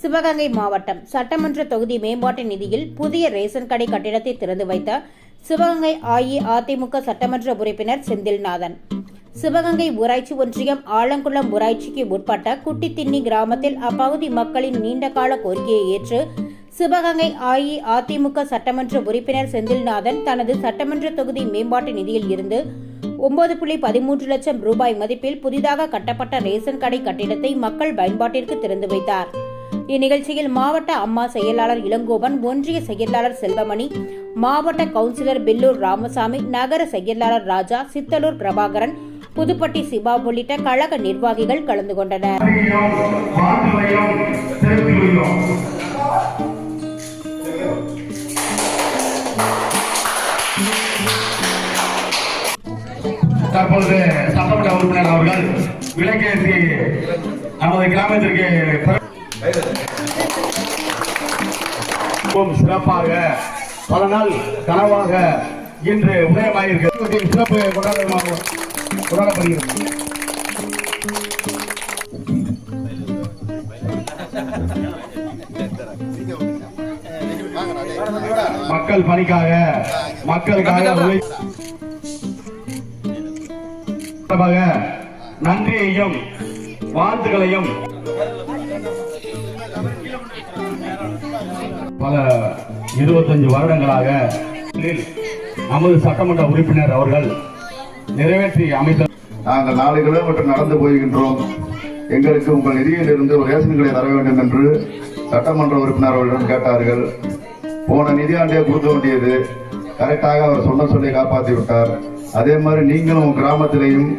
சிவகங்கை மாவட்டம் சட்டமன்ற தொகுதி மேம்பாட்டு நிதியில் புதிய ரேஷன் கடை கட்டிடத்தை திறந்து வைத்த சிவகங்கை அஇஅதிமுக சட்டமன்ற உறுப்பினர் செந்தில்நாதன். சிவகங்கை ஊராட்சி ஒன்றியம் ஆலங்குளம் ஊராட்சிக்கு உட்பட்ட குட்டித்தின்னி கிராமத்தில் அப்பகுதி மக்களின் நீண்டகால கோரிக்கையை ஏற்று சிவகங்கை அஇஅதிமுக சட்டமன்ற உறுப்பினர் செந்தில்நாதன் தனது சட்டமன்ற தொகுதி மேம்பாட்டு நிதியில் இருந்து ஒன்பது புள்ளி பதிமூன்று லட்சம் ரூபாய் மதிப்பில் புதிதாக கட்டப்பட்ட ரேஷன் கடை கட்டிடத்தை மக்கள் பயன்பாட்டிற்கு திறந்து வைத்தார். இந்நிகழ்ச்சியில் மாவட்ட அம்மா செயலாளர் இளங்கோவன் ஒன்றிய செயலாளர் செல்வமணி மாவட்ட கவுன்சிலர் பெல்லூர் ராமசாமி நகர செயலாளர் ராஜா சித்தலூர் பிரபாகரன் புதுப்பட்டி சிவா உள்ளிட்ட கழக நிர்வாகிகள் கலந்து கொண்டனர். தற்பொழுது சட்டமன்ற உறுப்பினர் அவர்கள் விலக்கேற்றி நமது கிராமத்திற்கு சிறப்பாக பல நாள் கனவாக இன்று உதயமாயிருக்கிறது. சிறப்பு கொண்டாடமாக கொண்டாடப்படுகிறது. மக்கள் பணிக்காக மக்களுக்காக நன்றியையும் வாழ்த்துக்களையும் பல இருபத்தஞ்சு வருடங்களாக நமது சட்டமன்ற உறுப்பினர் அவர்கள் நிறைவேற்றி அமைத்த நாங்கள் நாலு கிலோமீட்டர் நடந்து போகின்றோம். எங்களுக்கு உங்கள் நிதியில் இருந்து ரேஷன்களை தர வேண்டும் என்று சட்டமன்ற உறுப்பினர் அவர்களிடம் கேட்டார்கள். போன நிதியாண்டே கொடுக்க வேண்டியது. கரெக்டாக அவர் சொன்ன சொல்லி காப்பாற்றி விட்டார். அதே மாதிரி நீங்களும் உங்கள் கிராமத்திலையும்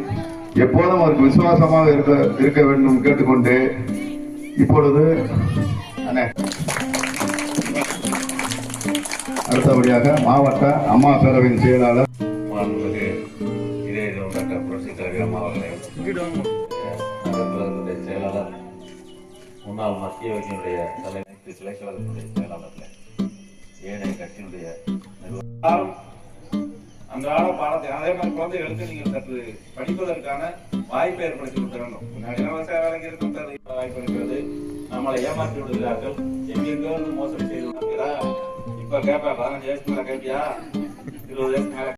எப்போதும் அவருக்கு விசுவாசமாக இருக்க இருக்க வேண்டும் கேட்டுக்கொண்டு இப்பொழுது அடுத்தபடியாக மாவட்ட அம்மா பேரவையின் செயலாளர் செயலாளர் முன்னாள் மத்திய வங்கியினுடைய தலைமை கிளை செயலாளர்கள் ஏனைய கட்சியினுடைய அன்றாட பாடத்தை அதே மாதிரி குழந்தைகளுக்கு நீங்கள் சற்று படிப்பதற்கான வாய்ப்பை ஏற்படுத்தி கொடுக்க வேண்டும். முன்னாடி விவசாய வேலைக்கு இருக்கும் வாய்ப்பு இருக்கிறது. நம்மளை ஏமாற்றி விடுகிறார்கள். எங்கெங்கோ வந்து மோசடி செய்து இப்ப கேட்பா பதினஞ்சு வயசுக்கு மேல கேட்டியா? இருபது வயசுக்கு மேல